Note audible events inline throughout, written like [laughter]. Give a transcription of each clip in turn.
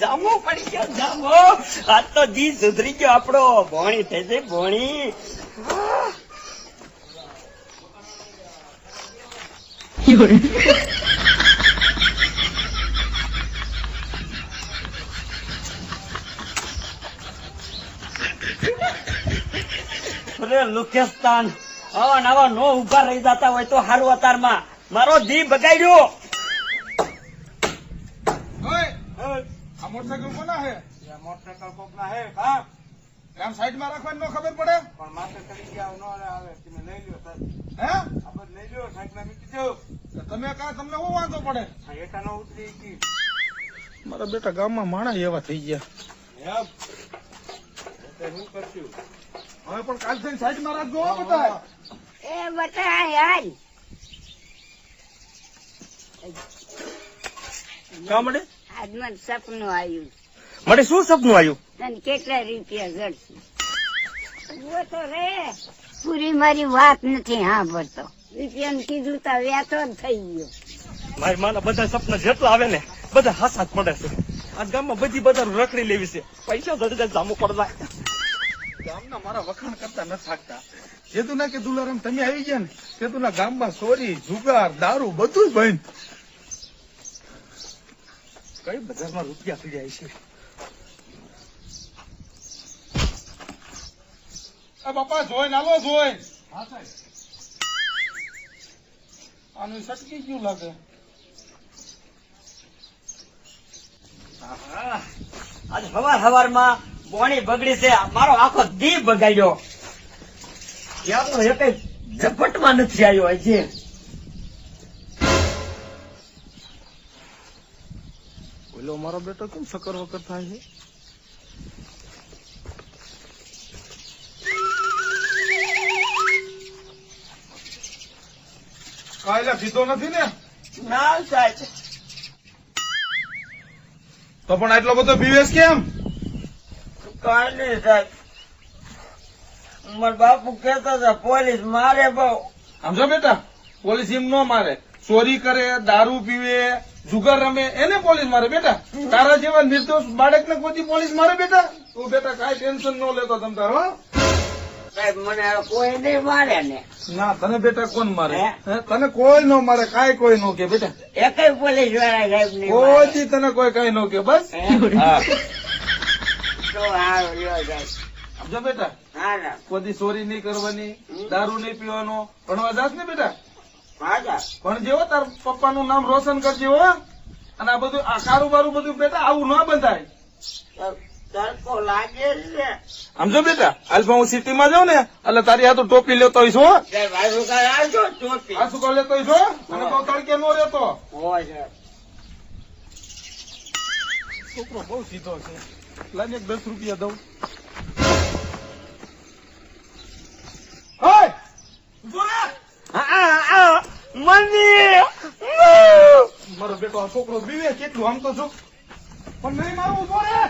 જામો પડી ગયો જામો. આજ તો જી સુધરી ગયો આપણો. ભોણી થઈ જાય ભોણી. અરે લુકેસ્તાન આવા નવા નો ઊભા રહી જતા હોય તો હારું અતારમાં. મારો જી બગાડ્યો. મોટરસાયકલ કોના હે? મોટરસાયકલ કોકના હે કા આમ સાઈડમાં રાખવાની ન ખબર પડે? પણ માથે ચડી ગયા ન આવે તમે લઈ લ્યો સર હે? આ લઈ લ્યો સાઈડમાં મૂકી દો. તમે કા તમને શું વાંધો પડે? હેઠા નો ઉતરી ગઈ મારા બેટા ગામમાં માણા એવા થઈ ગયા. શું કરશું? હવે પણ કાલ થઈને સાઈડમાં રાખજો હો બધા એ બટા યાર કા મળે આજ મને સપનું આવ્યું મળે શું સપનું આવ્યું? તને કેટલા રૂપિયા જડશે ઊભો તો રે. પૂરી મારી વાત નથી સાંભળતો. રૂપિયાનું કીધું તો વ્યાતો જ થઈ ગયો. મારી માના બધા સપના જેટલા આવે ને બધા હાસા જ પડે છે. આ ગામમાં બધી બધા રખડી લેવી છે. પૈસા જડી જામો પડવા. ગામના મારા વખાણ કરતા ન થાકતા. જેતું ના કે દુલારામ તમે આવી ગયા ને તેતું ના ગામમાં ચોરી જુગાર દારૂ બધું જ બંધ કઈ બજારમાં રૂપિયા થઈ જાય છે? બાપા જોઈ નાલો જોઈ. આનું સટકી ગયું લાગે. આજ હવારમાં બોણી બગડી છે. મારો આખો દી બગાડ્યો. યારનો એક ઝપટમાં નથી આવ્યો હજી. ઓલો મારો બેટો કેમ સકર વકર થાય છે? કાયલા સીધો નથી ને? ના સાહેબ તો પણ આટલો બધો પીવેશ કેમ? કાંઈ નહીં સાહેબ મારા બાપુ કહેતા હતા પોલીસ મારે બહુ. સમજો બેટા પોલીસ એમ ન મારે. ચોરી કરે દારૂ પીવે જુગાર રમે એને પોલીસ મારે બેટા. તારા જેવા નિર્દોષ બાળકને કોઈ પોલીસ મારે બેટા? તું બેટા કાંઈ ટેન્શન ન લેતો તમ તાર હો. સાહેબ મને કોઈ નહીં મારે ને. ના તને બેટા કોણ મારે? તને કોઈ નો મારે કાંઈ કોઈ નો કે બેટા. એક પોલીસવાળા સાહેબ નહીં કોઈ. તને કોઈ કઈ નો કે બસ? હે? તો હારું લ્યો સાહેબ સમજો બેટા કોઈ ચોરી નહીં કરવાની દારૂ નહીં પીવાનો. ભણવા જાસ ને બેટા? હા પણ જેવો તાર પપ્પાનું નામ રોશન કરજે હો અને આ બધું આ કારોબારું બધું બેટા આવું ન બંધાય. સમજો બેટા આલ્ફા હું સિટીમાં જાઉં ને એટલે તારી હાથું ટોપી લેતો હોય આવજો ટોપી? આ શું લેતો હોઈશ હો? અને બહુ તડકે નો રહેતો. છોકરો બહુ સીધો છે. લાગે દસ રૂપિયા દઉં. હોય મારો બેટો આ છોકરો બીવે કેટલું આમ તો જો. પણ નહીં મારું ઊભો ઊભો રે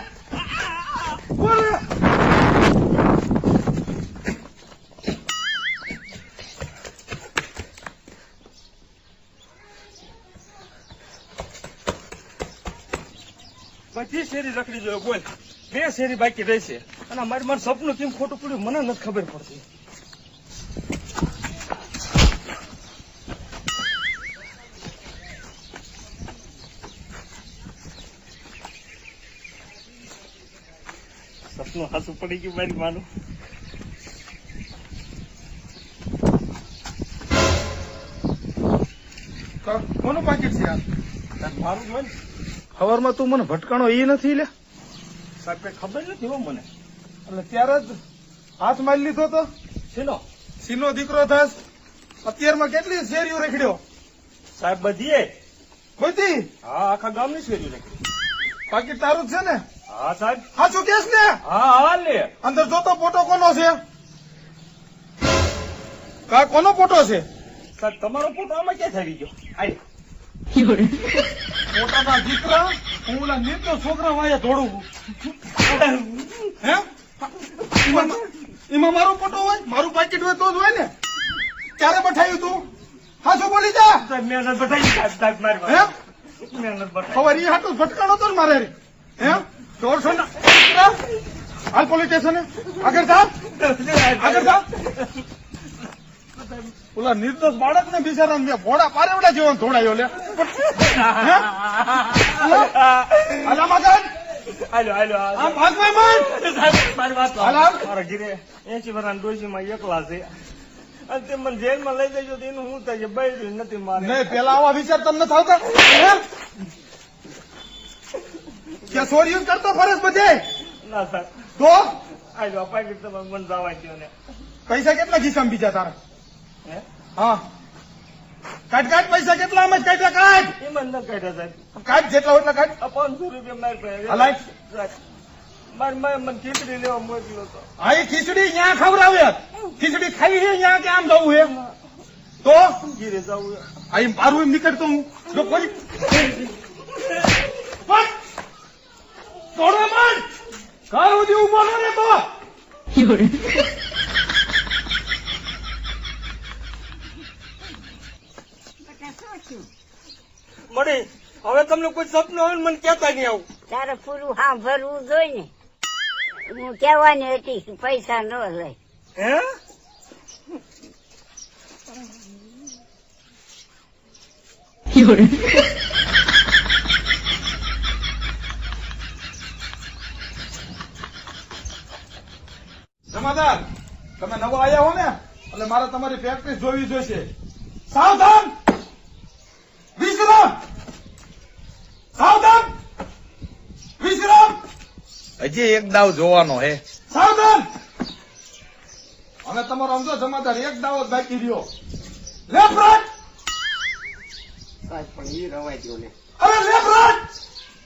બધી શેરી રખડી જોયો બોલ બે શેરી બાકી રહેશે. અને મારી મારું સપનું કેમ ખોટું પડ્યું મને નથી ખબર પડતી. હાસું પડી ગયું મારી માનું. કોનું પાકીટ છે યાર મારું જોઈ ખબરમાં તું મને ભટકાણો એ નથી લે? સાહેબ કઈ ખબર નથી હો મને. એટલે ત્યારે જ હાથ મારી લીધો તો? સીનો સીનો દીકરો થાસ અત્યારમાં કેટલી શેરીઓ રેખડ્યો? સાહેબ બધીએ. બધી? હા આખા ગામની શેરી રેખડી. પાકીટ તારું જ છે ને? હા સાહેબ. સાચું કેસ ને? હા હા લે અંદર જોતો ફોટો કોનો છે? કા કોનો ફોટો છે? સાહેબ તમારો ફોટો આમાં ક્યાં થઈ ગયો? આય મોટાના દીકરા હું ઓલા નીચો છોકરા વાયા દોડું હે? એમાં મારો ફોટો હોય? મારું પાકીટ હોય તો જ હોય ને? ક્યારે બઠાયું તું? હા શું બોલી જા. સાહેબ મહેનત બઠાઈ સાહેબ સાહેબ મારી હે? મહેનત બતાવી ખબર ઈ હાટું ફટકાણો તો ને મારે હે? દોઢસો ના હાલ પોલીસ સ્ટેશને આગળ થા આગળ થા ઓલા નિર્દોષ બાળક ને બિચારા મેં ભોળા પારેવડા જેવો ધોડાયો લે હાલા મગન હાલો હાલો. આમ ભાગમાં મન મારી વાત હાલા. મારા ઘીરે એસી વર્ષના ડોશીમાં એકલા છે. અને તે મને જેલમાં લઈ જજો તો એનું હું થાય બૈરું નથી મારે. નહીં પેલા આવા વિચાર તમને થાવતા? કે સોર યુઝ કરતો ફરજ બધે. ના સાહેબ. તો? આ પાકીટ તમે મને જવા દો ને. પૈસા કેટલા ખિસ્સામાં બીજા તારા? હે? હા. કાઢ કાઢ પૈસા કેટલા? અમે કાઢ્યા કાઢ. એમાં ન કાઢ્યા સાહેબ. કાઢ જેટલા એટલા કાઢ. પાંચસો રૂપિયા મારી પાસે હલાય. મારે માએ મને ખીચડી લેવા મોકલ્યો હતો હા એ ખીચડી ન્યા ખવડાવે. ખીચડી ખાઈ છે ત્યાં કે આમ જવું છે? તો? ઘીરે જવું એમ મારું એમ નીકળતો હું. જો કોઈ દોડવા માંડ ઘર સુધી ઊભો ન બેટા મળી હવે તમને કોઈ સપનું આવે મને કેતા નહીં આવું. તારે પૂરું સાંભળવું જોઈએ. ને હું કેવાની હતી કે પૈસા ન લઈ હે? જમાદાર તમે નવા આવ્યા હો ને એટલે મારે તમારી પ્રેક્ટિસ જોવી જોઈશે. સાવધાન! વિશ્રામ! સાવધાન! વિશ્રામ! હજી એક દાવ જોવાનો હે. સાવધાન! અને તમારો સમજો જમાદાર એક દાવો જ બાકી રહ્યો. લેફ્ટ! રાઈટ સાહેબ પણ એ રવાય દો ને અરે લેફ્ટ! રાઈટ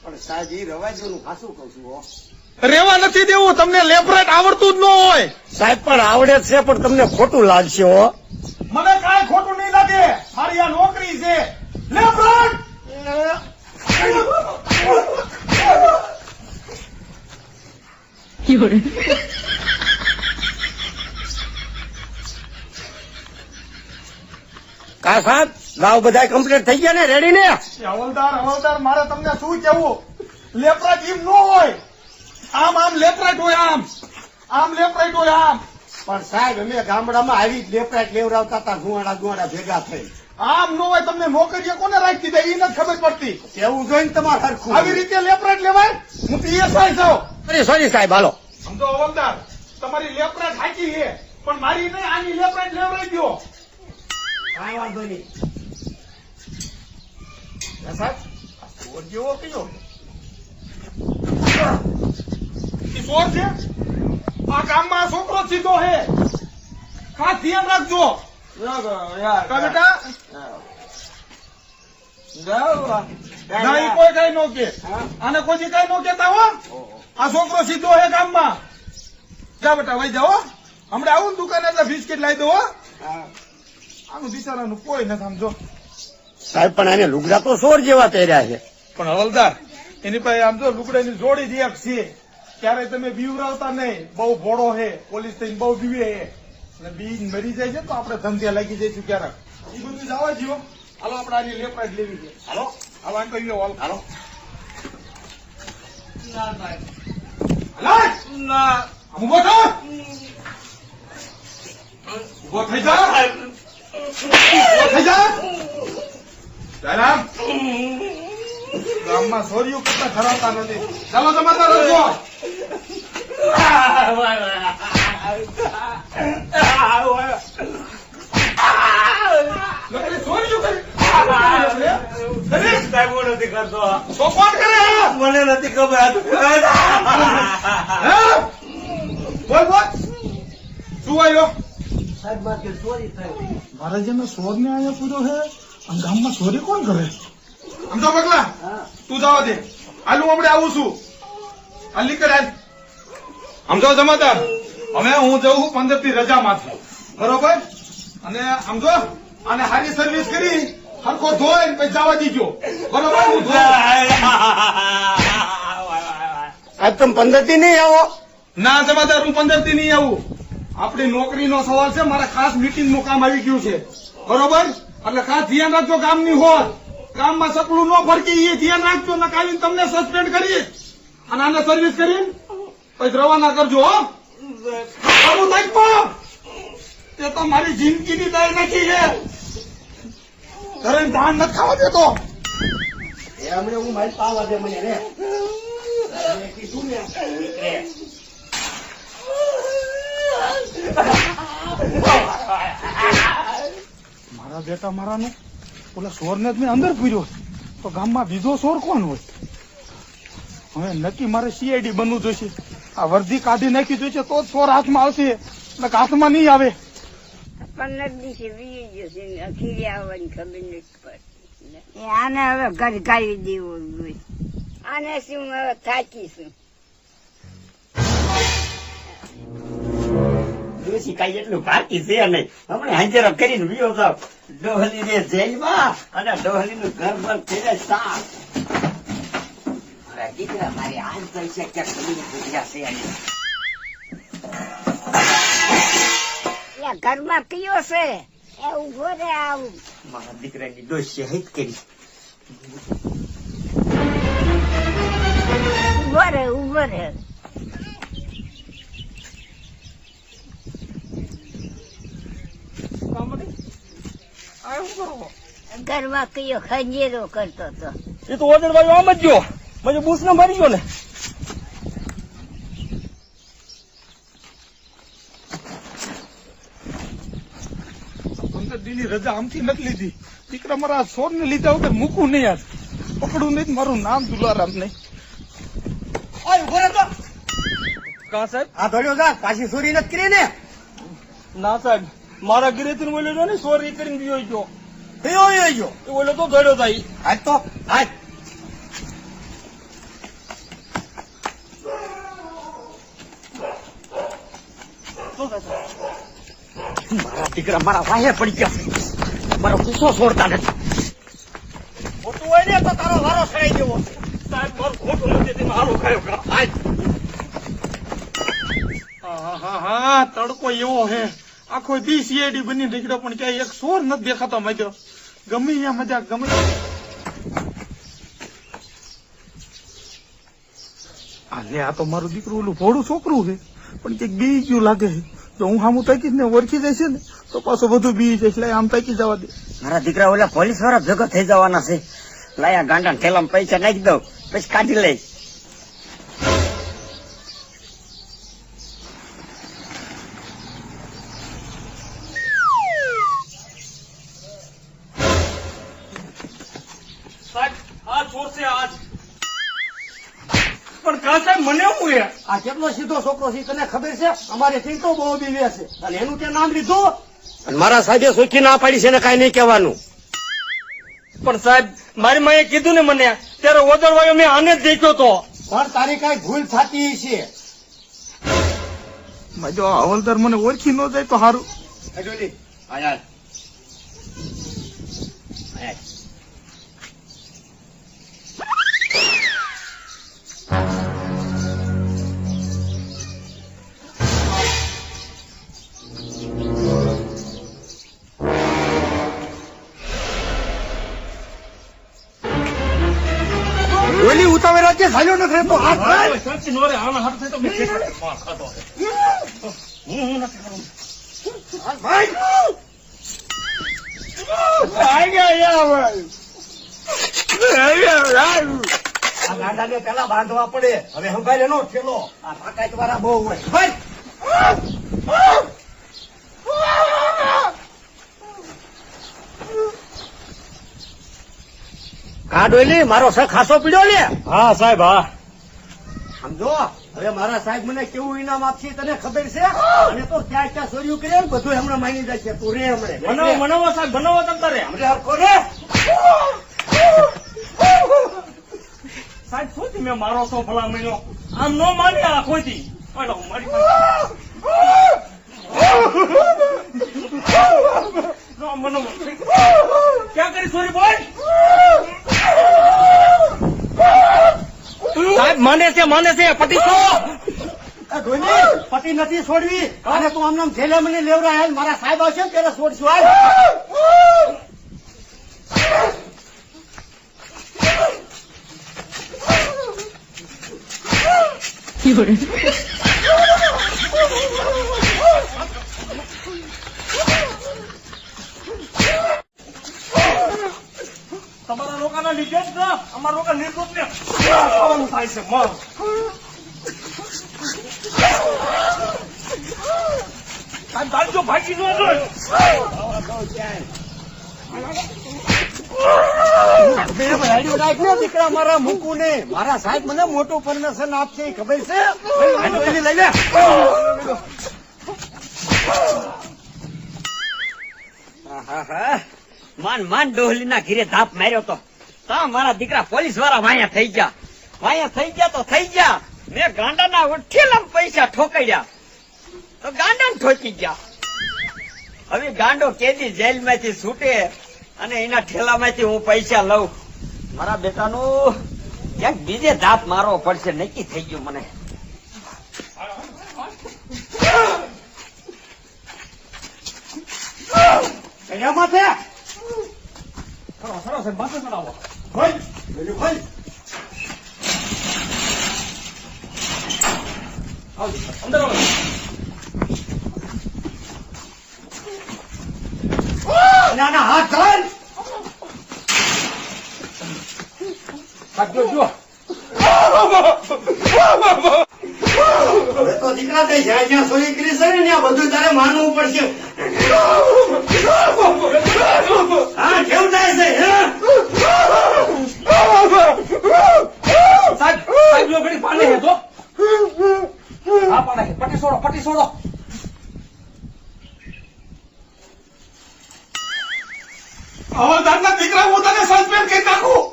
પણ સાહેબ એ રવાયનું ખાસું કઉ છું હો. રેવા નથી દેવું તમને લેફ્ટ આવડતું જ ન હોય. સાહેબ પણ આવડે છે પણ તમને ખોટું લાગશે હો. મને કાંઈ ખોટું નહીં લાગે. મારી આ નોકરી છે. લેફ્ટ કા સાહેબ ગાવ બધા કમ્પ્લીટ થઈ ગયા ને રેડી ને? હવલદાર હવલદાર મારે તમને શું કેવું લેફ્ટ એમ ન હોય. આમ આમ લેફ્ટ હોય આમ. આમ લેફ્ટ હોય આમ. પણ સાહેબ અમે ગામડામાં આવી જ લેપટાટ લેવડાવતા હતા ગુવાડા ગુવાડા ભેગા થઈ. આમ નો હોય તમને નોકરીએ કોને રાખી દે? એ નથી ખબર પડતી. એવું જોઈને તમારે હરખું આવી રીતે લેફ્ટ લેવાય. હું પીએસઆઈ છું. અરે સોરી સાહેબ હાલો. સમજો હવલદાર તમારી લેફ્ટ રાઈટ હાકી છે. પણ મારી નહીં આની લેફ્ટ લેવડાવી દો કાંઈ વાંધો નહીં. સાહેબ? જેવો કયો ઈ ચોર છે? આ ગામમાં છોકરો સીધો હે. ખાસ ધ્યાન રાખજો. બેટા? ના કોઈ કઈ નો કે. આને કોઈ કઈ નો કેતા હો. આ છોકરો સીધો હે ગામમાં. જા બેટા વઈ જાઓ. હમણાં આવું ને દુકાને એટલે બિસ્કિટ લાવી દો હો. આનું બિચારાનું કોઈ નથી સમજો. સાહેબ પણ આને લુગડા તો સોર જેવા પહેર્યા છે. પણ હવલદાર એની પાસે આમ જો લુગડાની જોડી જ એક છે. ક્યારે તમે બીવરાવતા નહીં. બહુ ભોળો હે. પોલીસ થઈને બહુ બીવે હે. અને બી મરી જાય છે તો આપણે ધંધે લાગી જઈશું ક્યારેક. એ બધું જવા જીવો હાલો, આપણે આની લેપરાજ લેવી છે. હાલો હાલો આમ કહીએ હાલ. હાલો. ઊભો થા! ઊભો થઈ જા! થઈ જા! ગામમાં સોરીઓ કરતા ધરાવતા નથી. ચાલો તમારા રજો? મને નથી ખબર બોલ બોલ. શું આવ્યો? સાહેબ મારે જેને સોર ને અહીંયા પૂરો છે ગામમાં ચોરી કોણ કરે? તો પગલા? તું જવા દે હાલું આપણે આવું છું. હાલ નીકળ હાલ. આમ જમાદાર હવે હું જઉં છું પંદરથી રજામાંથી. બરોબર? અને સમજો? અને સારી સર્વિસ કરી હરખો ધોઈ પછી જવા દીજો. બરોબર? હું. આજ તમે પંદરથી નહીં આવો. ના જમાદાર હું પંદરથી નહીં આવું. આપણી નોકરીનો સવાલ છે મારે ખાસ મીટિંગનું કામ આવી ગયું છે. બરોબર? એટલે ખાસ ધ્યાન રાખજો કામની હોત. કામમાં સકલું ન ફરકી એ ધ્યાન રાખજો ને કાલીન તમને સસ્પેન્ડ કરી અને આને સર્વિસ કરીને પછી રવાના કરજો હો. સારું થાય તે તો મારી જિંદગીની દાય નાખી છે. ઘરે ધાન નથી ખાવા દેતો. એ હમણાં હું મારી પાવા દે મને રે. કીધું ને મારા બેટા મારાને? ઓલા સોરને મેં અંદર પૂર્યો તો ગામમાં બીજો સોર કોણ હોય? હવે નક્કી મારે સીઆઈડી બનવું જોઈશે. આ વર્દી કાઢી નાખી જોઈશે તો જ સોર હાથમાં આવશે. એટલે હાથમાં નહીં આવે. પંદર દિવસે ગયો છે અખીરે આવવાની ખબર નથી પડતી. એ આને હવે ગરગાવી દેવો જોઈએ. આને શું હવે થાકીશું ડોશી કાંઈ એટલું બાકી છે નહીં. હમણાં હાજરો કરીને વિયો તો ડોહલી ને જેલમાં અને ડોહલી નું ઘર બંધ થઈ જાય સાફ. દીકરા મારી આજ પૈસા ક્યાં ખુલી ગુજરાત છે એ ઘરમાં કયો છે? એ ઊભો રે આવું. મારા દીકરાની દોષ શહીદ કરી. ઊભો રે ઊભો રે. ઘરમાં કયો ખંજેરો કરતો હતો એ તો ઓજર ભાઈ આમ જ ગયો. પછી બુસ ને મારી ગયો ને. પંદર દિનની રજા આમથી નથી લીધી. દીકરા મારા સોર ને લીધા વગર મૂકું નહીં યાર પકડું નહીં મારું નામ દુલારામ નહીં. કા સાહેબ? આ ધોડ્યો જા કાશી ચોરી નથી કરી ને. ના સાહેબ. મારા ઘરેથી બોલ્યો ને સોરી કરીને ગયો ગયો. કયો ગયો ગયો. એ બોલ્યો તો ગયો થાય આજ તો આજ મારા દીકરા મારા વાહે પડી ગયા મારો ગુસ્સો છોડતા નથી. ખોટું હોય ને તો તારો વારો સડાઈ દેવો. સાહેબ, મારું ખોટું નથી મારું કયો કામ આજ હા હા હા તડકો એવો હે આખો દી સીઆઈડી બની નીકળ્યો, પણ ક્યાંય એક સોર નથી દેખાતો મજો ગમે અહીંયા મજા ગમે આ લે આ તો મારું દીકરું ઓલું ભોળું છોકરું છે. પણ ક્યાંક બી ગયું લાગે છે. જો હું સામું તાકીશ ને ઓળખી જશે ને, તો પાછું બધું બી જશે એટલે આમ તાકી જવા દે. મારા દીકરા ઓલા પોલીસવાળા ભેગો થઈ જવાના છે. લાયા ગાંડા ઠેલામાં પૈસા નાખી દઉં, પછી કાઢી લઈશ સાહેબ આ ચોર છે આજ પણ કા સાહેબ મને શું કેટલો સીધો છોકરો છે તને ખબર છે? અમારે ત્યાં બહુ બીવે છે. અને એનું તે નામ લીધું? અને મારા સાહેબે સોખી ના પાડી છે ને કાંઈ નહીં કહેવાનું. પણ સાહેબ મારી માએ કીધું ને મને ત્યારે ઓદરવાયો મેં આને જ દેખ્યો તો. પણ તારી કઈ ભૂલ થતી છે. જો હવલદાર મને ઓળખી ન જાય તો સારું વચ્ચે સાજો નથી રહેતો હાથ થાય? સાચી નો રે આના હાથ થાય તો મેં. હું હું નથી કરું ભાઈ! આઈ ગયા યાર ભાઈ. ગયા આ ગાંડાને પેલા બાંધવા પડે. હવે હંભાઈ એનો ઠેલો. આ તાકાત વાળા બહુ હોય. ભાઈ! કા ડોલી મારો સર ખાસો પીડ્યો લે. હા સાહેબ હા. સમજો? હવે મારા સાહેબ મને કેવું ઇનામ આપશે તને ખબર છે? અને તો ક્યાં ક્યાં ચોર્યું કરે ને બધું હમણાં માની જાય છે. તું રે હમણાં. બનાવો બનાવો સાહેબ બનાવો તમ તારે. હમણાં હરખો રે. સાહેબ શું મેં મારો છો ભલા મહિનો આમ [laughs] નો માની આ કોઈથી ઓલો, મારી ક્યાં કરી સોરી બોલ? સાહેબ માને છે માને છે પતિ પતિ નથી છોડવી. અને તું આમ જેલે મને લેવરા હાલ મારા સાહેબ આવશે ત્યારે છોડશું હાલ તમારા લીધે જ ને અમારા નિર્દોષ ને ખાવાનું થાય છે. મર. સાહેબ દાલજો ભાગી ન જાય દીકરા મારા મૂકું ને મારા સાહેબ મને મોટું પરમિશન આપશે ખબર છે? લઈ લે. માન માન ડોહલી ના ઘીરે ધાપ માર્યો તો. તા મારા દીકરા પોલીસવાળા વાયા થઈ ગયા. વાયા થઈ ગયા તો થઈ ગયા. મેં ગાંડાના ઉઠેલા પૈસા ઠોકાડ્યા. તો ગાંડા ઠોકી ગયા. હવે ગાંડો કેદી જેલમાંથી છૂટે અને એના ઠેલામાંથી હું પૈસા લઉં. મારા બેટાનું ક્યાંક બીજે દાંત મારવો પડશે. નક્કી થઈ ગયું મને. કયા માથે? સરસ સરસ માથે ચડાવો. આવો હાથ ચાલ જો હવે તો દીકરા જ્યાં જ્યાં ચોરી કરી છે ને ત્યાં બધું તારે માનવું પડશે. [laughs] હા કેવું થાય છે હે? સાહેબ સાહેબ જો ઘડી પાડે હે તો. હા પાડે પટી છોડો પટી છોડો. હવાલદારના દીકરા હું તને સસ્પેન્ડ કરી નાખું.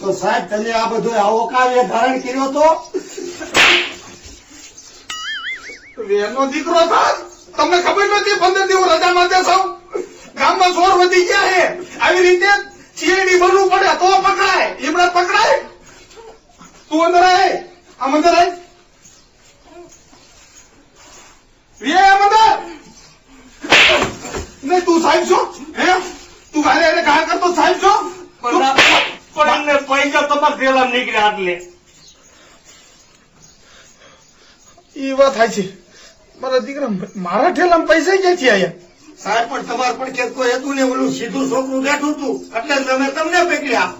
તો સાહેબ તમે આ બધો આવો કાવ્ય ધારણ કર્યો તો? વેનો દીકરો સાહેબ તમને ખબર નથી પંદર દિવસ રજા માંગે સૌ ગામમાં ચોર વધી ગયા છે. આવી રીતે ચીરડી બનવું પડે તો પકડાય. એમણા પકડાય. તું અંદર આય. આમ અંદર આય. વે આમ અંદર. નહીં તું સાહેબ છો? હે? તું ગારે એને ઘા કરતો સાહેબ છો? પણ એમને પૈસા તમારા થેલા નીકળ્યા આટલે. એ વાત થાય છે મારા દીકરા મારા ઠેલામાં પૈસા ક્યાંથી આવ્યા સાહેબ પણ તમારે પણ કે કોઈ હતું ને ઓલું સીધું છોકરું બેઠું હતું. એટલે તમે તમને પકડ્યા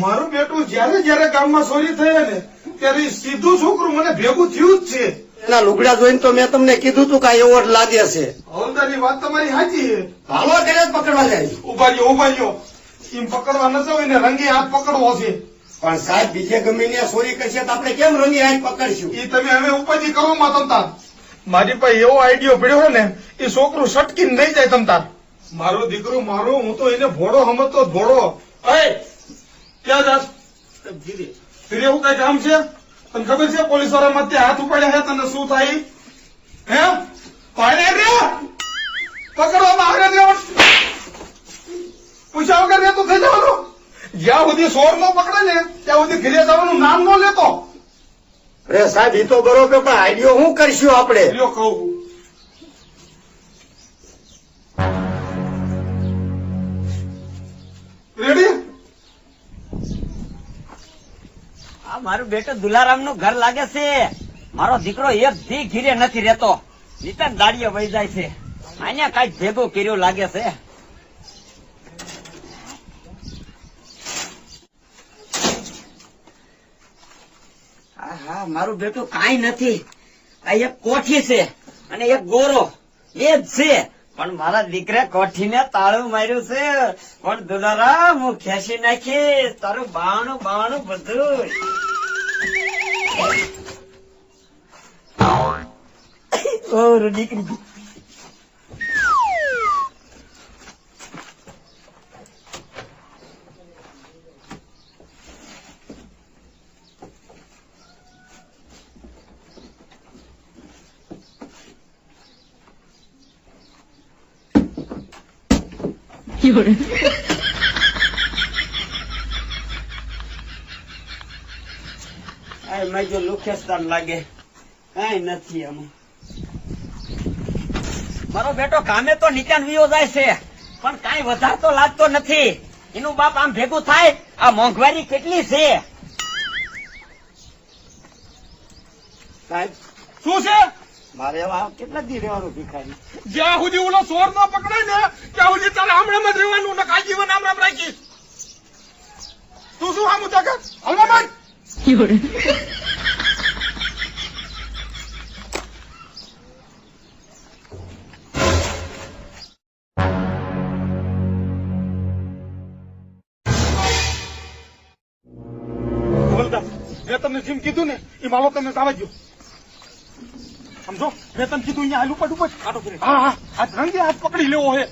મારું બેટું જયારે જયારે ગામમાં ચોરી થયા ને ત્યારે સીધું છોકરું મને ભેગું થયું જ છે. એના લુગડા જોઈને તો મેં તમને કીધું તું કે એવો જ લાગે છે. હવલદારની વાત તમારી સાચી છે. હાલો ત્યારે પકડવા જાય ઊભા રહ્યો ઊભા રહ્યો. એમ પકડવા ન જાવ એને રંગી હાથ પકડવો છે. પણ સાહેબ બીજે ગમે ને ચોરી કરશે તો આપણે કેમ રંગી હાથ પકડશું? એ તમે હવે ઉપાધિ કરો માં તમતા મારી પાસે એવો આઈડિયો પડ્યો ને એ છોકરું સટકીને નહીં જાય તમતા મારો દીકરો મારો હું તો એને ભોળો સમજતો ભોડો ભોળો. અય ક્યાં જાસ ફીરે એવું કઈ કામ છે? તને ખબર છે પોલીસવાળા માં હાથ ઉપાડ્યા છે તને શું થાય? હે? પાડે રે? પકડવામાં આવે પૂછ્યા વગર રહેતું થઈ જવાનું? જ્યાં સુધી સોર નો પકડે ને ત્યાં સુધી ઘરે જવાનું નામ નો લેતો. અરે સાહેબ એ તો બરોબર પણ આઈડિયો શું કરશું આપણે? કહું રેડી આ મારું બેટો દુલારામનું ઘર લાગે છે. મારો દીકરો એક ધી ઘીરે નથી રહેતો. નીતા દાડીએ વહી જાય છે. અહીંયા કઈ ભેગું કર્યું લાગે છે. હા, મારું બેટું કાંઈ નથી. આ એક કોઠી છે અને એક ગોરો. એ જ છે. પણ મારા દીકરા કોઠીને તાળું માર્યું છે. પણ દુલારામ, હું ખેંચી નાખીશ. તારું બાણું બાણું બધું. મારો બેટો કામે તો નીચાન વિયો જાય છે, પણ કઈ વધારતો લાગતો નથી. એનું બાપ આમ ભેગું થાય, આ મોંઘવારી કેટલી છે? સાહેબ, શું છે? મારે કેટલા દી રહેવાનું ભિખારી? જ્યાં સુધી ઓલો ચોર ન પકડાય ને ત્યાં સુધી તારે આમણામાં જ રહેવાનું ને કાંઈ જીવન આમણામ રાખીશ તું શું આમ હલવા માંડ મેં તમને જેમ કીધું ને એ માલો તમે જવા દો સમજો? મેં તમને કીધું અહીંયા હાલ ઉપર ઉપર કાઢો ફેરે. હા હા. હાથ રંગે હાથ પકડી લેવો હે.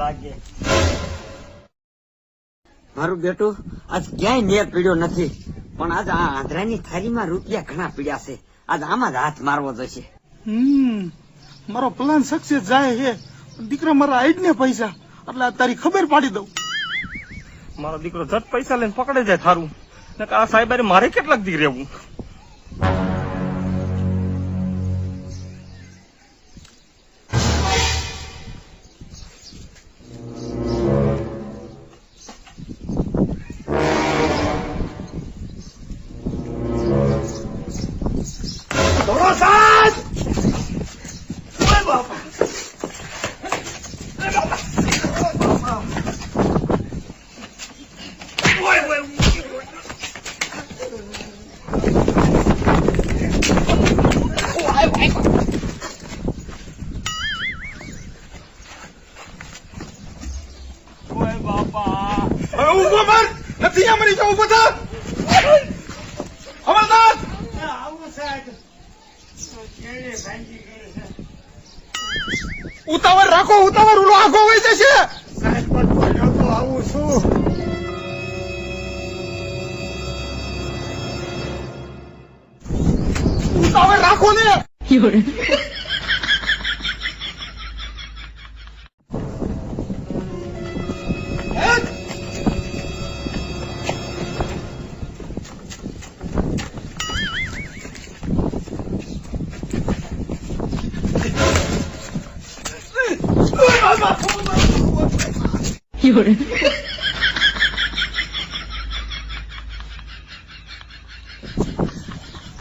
લાગે. મારું બેટું આજ ક્યાંય નેર પીડ્યો નથી. પણ આજ આ આંધ્રાની થાળીમાં રૂપિયા ઘણા પીડ્યા છે. આજ આમાં જ હાથ મારવો જોઈશે. હમ મારો પ્લાન સક્સેસ જાય હે દીકરા મારા આઈડ ને પૈસા. એટલે તારી ખબર પાડી દઉં. મારો દીકરો જટ પૈસા લઈને પકડે જાય થારું. આ સાહેબ મારે કેટલાક દી રહેવું?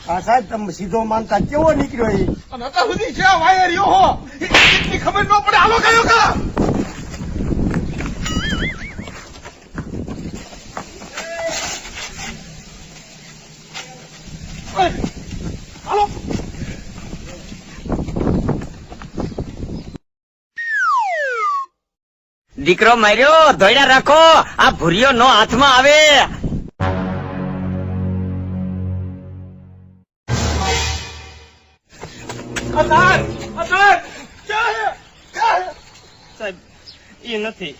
આ સાહેબ તમે સીધો માનતા કેવો નીકળ્યો એ? અને અત્યાર સુધી છે વાયર યો હો એટલી ખબર ન પડે. હાલો કયો કા ઓય, હાલો દીકરો માર્યો ધોઈડા રાખો આ ભૂરિયો નો હાથમાં આવે. અતાર અતાર ક્યાં હે? ક્યાં હે? સાહેબ એ નથી.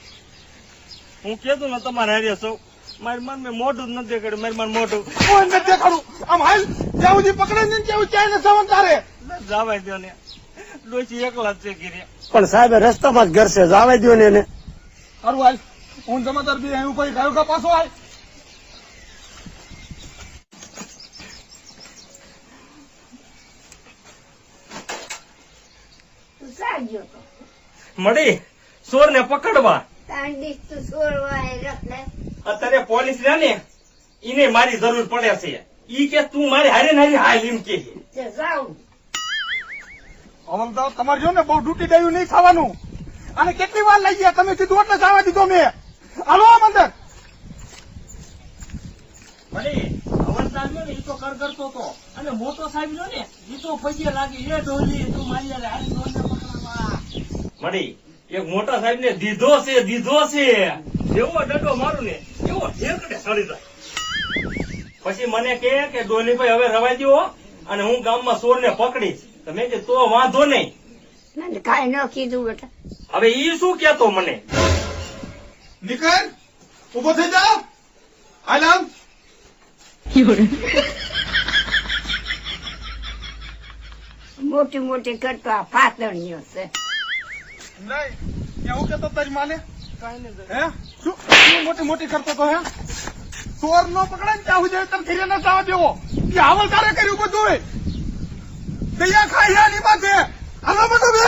હું કેતો ને તમારે હારે સૌ મારી મન મેં મોઢું જ નથી દેખાડ્યું મારી મન મોઢું. કોઈ નથી દેખાડું. આમ હાલ જ્યાં સુધી પકડે ને ત્યાં ક્યાંય નથી જવાનું તારે? જવાય દો ને. ડોસી એકલા જ છે ગીરે પણ સાહેબ રસ્તામાં જ ઘર છે જાવા દો ને એને. સારું હાલ. હું જમાદાર બી અહીં ઉપર ગયો કા પાછો હાલ. મળી સોર ને પકડવા અત્યારે પોલીસ રહ્યા ને એને મારી જરૂર પડે છે. ઈ કે તું મારી હારે ને હારે હાલ એમ કે તમારે જો ને બહુ ડૂટી ડાયું નહીં થવાનું અને કેટલી વાર લઈ ગયા? તમે કીધું એટલે જવા દીધો મેં. હાલો મંદર અંદર મળી ને ઈ તો કર કરતો હતો. અને મોટો સાહેબ જો ને ઈ તો પગે લાગી. એ ઢોલી તું મારી હારે હાલ ઢોલને પકડવા. મળી એક મોટા સાહેબ ને દીધો છે દીધો છે. જેવો ડંડો મારું ને એવો ઠેકડે સડી જાય. પછી મને કે કે ડોલીભાઈ હવે રવાઈ દો અને હું ગામમાં સોર ને પકડીશ તમે કે તો વાંધો નહીં. કાંઈ ન કીધું બેટા. હવે ઈ શું કેતો મને? નીકળ ઊભો થઈ જા હાલ મોટી મોટી કરતો આ પાતળીઓ છે. નહીં એવું કેતો તારી માને? હે? શું? મોટી મોટી કરતો તો હે? ચોર નો પકડાય ને ત્યાં સુધી તને ઘરે ન જવા દેવો. એ. હવલદારે કર્યું બધું દયા ખાઈ હાલો બધું બે.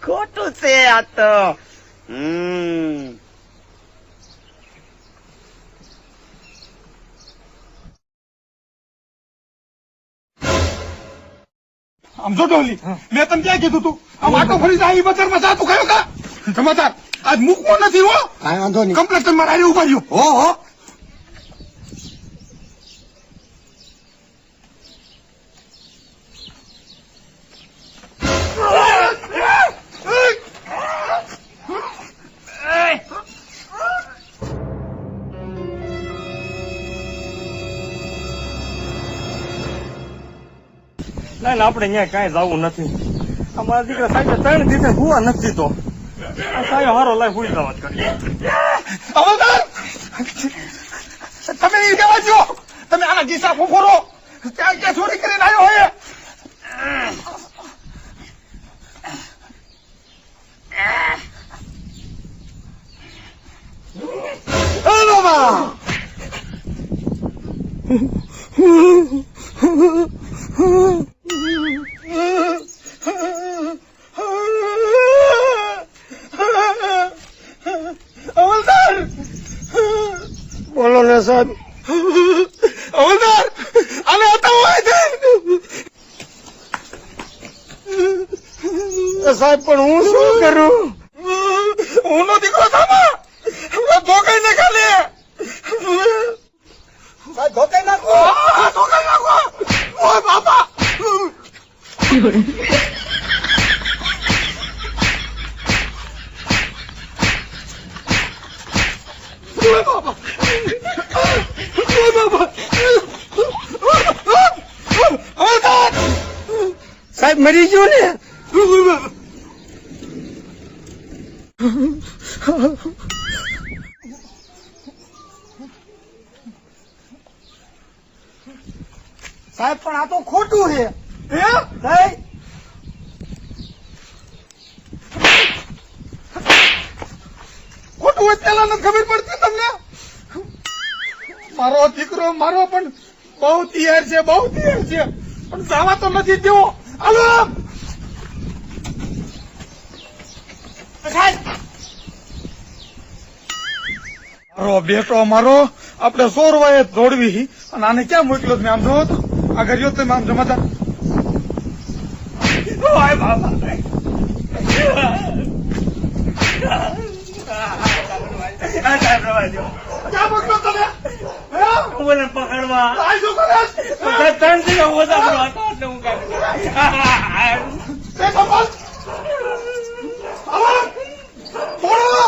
ખોટું છે આ તો હમ આમ જો ડોલી મેં તમને ક્યાં કીધું તું? આમ આટો ફરી જાય બજારમાં જાતું કયો કા? સમાચાર આજ મૂકવો નથી હો. કમ્પ્લેટ મારા ઊભા રહ્યું. હો હો. ના ના આપણે અહીંયા કાંઈ જવું નથી. અમારા દીકરા સાહેબ ત્રણ દિવસે હુવા નથી તો સાહેબ હારો લાઈ હુઈ જવા જ કરી. તમે એ તમે આના ગીસા ફોફોરો. ત્યાં ક્યાં ચોરી કરીને આવ્યો હોય હેલો બા હવલદાર બોલો ને સાહેબ હવલદાર આને હતા હોય છે સાહેબ પણ હું શું કરું? હું નો દીકરો થામા ધોકાઈ ને ખાલી સાહેબ ધોકાઈ નાખો આ, ધોકાઈ નાખો ઓય બાપા ઓય બાપા ઓય બાપા હવલદાર સાહેબ મરી ગયો ને સાહેબ પણ આ તો ખોટું છે હે સાહેબ ખોટું હોય પેલા નથી ખબર પડતી તમને મારો દીકરો, મારો પણ બહુ તૈયાર છે, બહુ તૈયાર છે. પણ જવા તો નથી દેવો. હાલો! મારો બેટો, મારો, આપણે સોરવાએ દોડવી અને આને ક્યાં મોકલ્યો તમે? આમ જોવો તો. આ ઘર તમે આમ જમાતા ક્યાં હે? મને પકડવા? ત્રણ દિવસ ઓછા પડવા એટલે હું કાંઈ એ સંભાળ. આવા. બોલો.